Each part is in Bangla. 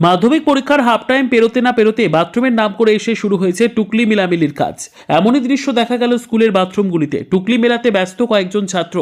মাধ্যমিক পরীক্ষার হাফ টাইম পেরোতে না পেরোতে বাথরুমের নাম করে এসে শুরু হয়েছে টুকলি মিলামিলির কাজ। এমনই দৃশ্য দেখা গেল স্কুলের বাথরুমগুলিতে টুকলি মেলাতে ব্যস্ত কয়েকজন ছাত্র।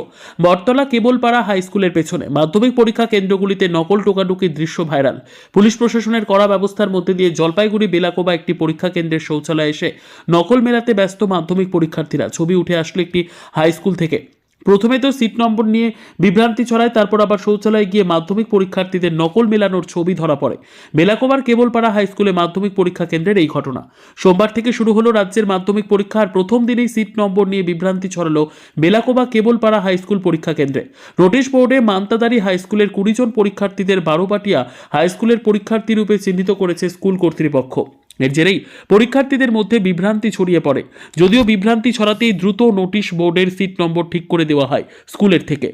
বটতলা কেবলপাড়া হাই স্কুলের পেছনে মাধ্যমিক পরীক্ষা কেন্দ্রগুলিতে নকল টোকাটুকির দৃশ্য ভাইরাল পুলিশ প্রশাসনের কড়া ব্যবস্থার মধ্যে দিয়ে জলপাইগুড়ি, বেলাকোবা একটি পরীক্ষা কেন্দ্রের শৌচালয়ে এসে নকল মেলাতে ব্যস্ত মাধ্যমিক পরীক্ষার্থীরা ছবি উঠে আসলো একটি হাই স্কুল থেকে। প্রথমে তো সিট নম্বর নিয়ে বিভ্রান্তি ছড়ায়, তারপর আবার শৌচালয়ে গিয়ে মাধ্যমিক পরীক্ষার্থীদের নকল মেলানোর ছবি ধরা পড়ে। মেলাকোবার কেবলপাড়া হাইস্কুলে মাধ্যমিক পরীক্ষা কেন্দ্রের এই ঘটনা। সোমবার থেকে শুরু হলো রাজ্যের মাধ্যমিক পরীক্ষা, আর প্রথম দিনেই সিট নম্বর নিয়ে বিভ্রান্তি ছড়ালো বেলাকোবা কেবলপাড়া হাইস্কুল পরীক্ষা কেন্দ্রে। নোটিশ বোর্ডে মান্তাদারি হাই স্কুলের কুড়ি জন পরীক্ষার্থীদের বারোপাটিয়া হাই স্কুলের পরীক্ষার্থী রূপে চিহ্নিত করেছে স্কুল কর্তৃপক্ষ। এর জেরেই পরীক্ষার্থীদের মধ্যে বিভ্রান্তি ছড়িয়ে পড়ে। যদিও বিভ্রান্তি ছড়াতেই দ্রুত নোটিশ বোর্ডের সিট নম্বর ঠিক করে দেওয়া হয় স্কুলের থেকে।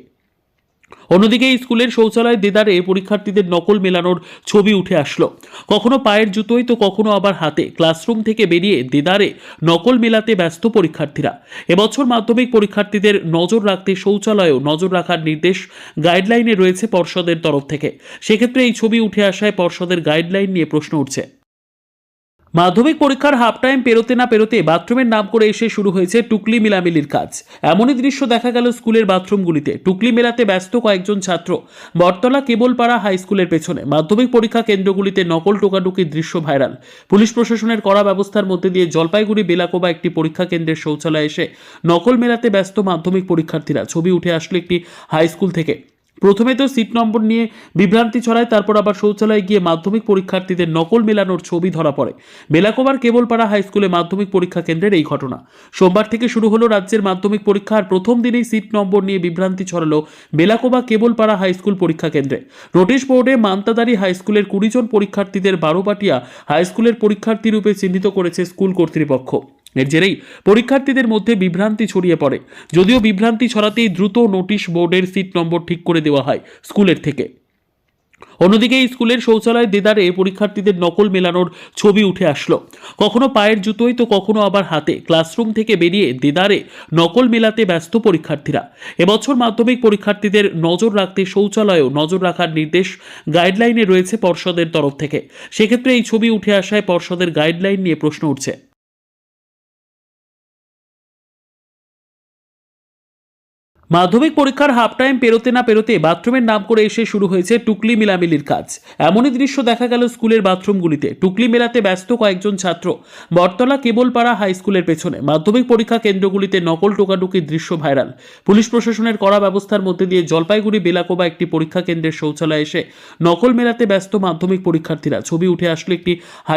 অন্যদিকে স্কুলের শৌচালয় দেদারে পরীক্ষার্থীদের নকল মেলানোর ছবি উঠে আসলো। কখনো পায়ের জুতোয় তো কখনো আবার হাতে। ক্লাসরুম থেকে বেরিয়ে দেদারে নকল মেলাতে ব্যস্ত পরীক্ষার্থীরা। এবছর মাধ্যমিক পরীক্ষার্থীদের নজর রাখতে শৌচালয়েও নজর রাখার নির্দেশ গাইডলাইনে রয়েছে পর্ষদের তরফ থেকে। সেক্ষেত্রে এই ছবি উঠে আসায় পর্ষদের গাইডলাইন নিয়ে প্রশ্ন উঠছে। মাধ্যমিক পরীক্ষার হাফ টাইম পেরোতে না পেরোতে বাথরুমের নাম করে এসে শুরু হয়েছে টুকলি মিলামিলির কাজ। এমনই দৃশ্য দেখা গেল স্কুলের বাথরুমগুলিতে টুকলি মেলাতে ব্যস্ত কয়েকজন ছাত্র। বটতলা কেবলপাড়া হাই স্কুলের পেছনে মাধ্যমিক পরীক্ষা কেন্দ্রগুলিতে নকল টোকাটুকির দৃশ্য ভাইরাল পুলিশ প্রশাসনের কড়া ব্যবস্থার মধ্যে দিয়ে জলপাইগুড়ি, বেলাকোবা একটি পরীক্ষা কেন্দ্রের শৌচালয়ে এসে নকল মেলাতে ব্যস্ত মাধ্যমিক পরীক্ষার্থীরা ছবি উঠে আসলো একটি হাই স্কুল থেকে। প্রথমে তো সিট নম্বর নিয়ে বিভ্রান্তি ছড়ায়, তারপর আবার শৌচালয়ে গিয়ে মাধ্যমিক পরীক্ষার্থীদের নকল মেলানোর ছবি ধরা পড়ে। বেলাকোবার কেবলপাড়া হাইস্কুলে মাধ্যমিক পরীক্ষা কেন্দ্রের এই ঘটনা। সোমবার থেকে শুরু হলো রাজ্যের মাধ্যমিক পরীক্ষা, আর প্রথম দিনেই সিট নম্বর নিয়ে বিভ্রান্তি ছড়ালো বেলাকোবা কেবলপাড়া হাইস্কুল পরীক্ষা কেন্দ্রে। নোটিশ বোর্ডে মান্তাদারি হাই স্কুলের কুড়ি জন পরীক্ষার্থীদের বারোপাটিয়া হাই স্কুলের পরীক্ষার্থী রূপে চিহ্নিত করেছে স্কুল কর্তৃপক্ষ। এর জেরেই পরীক্ষার্থীদের মধ্যে বিভ্রান্তি ছড়িয়ে পড়ে। যদিও বিভ্রান্তি ছড়াতেই দ্রুত নোটিশ বোর্ডের সিট নম্বর ঠিক করে দেওয়া হয় স্কুলের থেকে। অন্যদিকে এই স্কুলের শৌচালয় দেদারে পরীক্ষার্থীদের নকল মেলানোর ছবি উঠে আসলো। কখনো পায়ের জুতোয় তো কখনো আবার হাতে। ক্লাসরুম থেকে বেরিয়ে দেদারে নকল মেলাতে ব্যস্ত পরীক্ষার্থীরা। এবছর মাধ্যমিক পরীক্ষার্থীদের নজর রাখতে শৌচালয়েও নজর রাখার নির্দেশ গাইডলাইনে রয়েছে পর্ষদের তরফ থেকে। সেক্ষেত্রে এই ছবি উঠে আসায় পর্ষদের গাইডলাইন নিয়ে প্রশ্ন উঠছে। মাধ্যমিক পরীক্ষার হাফ টাইম পেরোতে না পেরোতে বাথরুমের নাম করে এসে শুরু হয়েছে টুকলি মিলামিলির কাজ। এমনই দৃশ্য দেখা গেল স্কুলের বাথরুমগুলিতে টুকলি মেলাতে ব্যস্ত কয়েকজন ছাত্র। বটতলা কেবলপাড়া হাই স্কুলের পেছনে। মাধ্যমিক পরীক্ষা কেন্দ্রগুলিতে নকল টোকাটুকির দৃশ্য ভাইরাল পুলিশ প্রশাসনের কড়া ব্যবস্থার মধ্যে দিয়ে জলপাইগুড়ি, বেলাকোবা একটি পরীক্ষা কেন্দ্রের শৌচালয়ে এসে নকল মেলাতে ব্যস্ত মাধ্যমিক পরীক্ষার্থীরা ছবি উঠে আসলে একটি হাই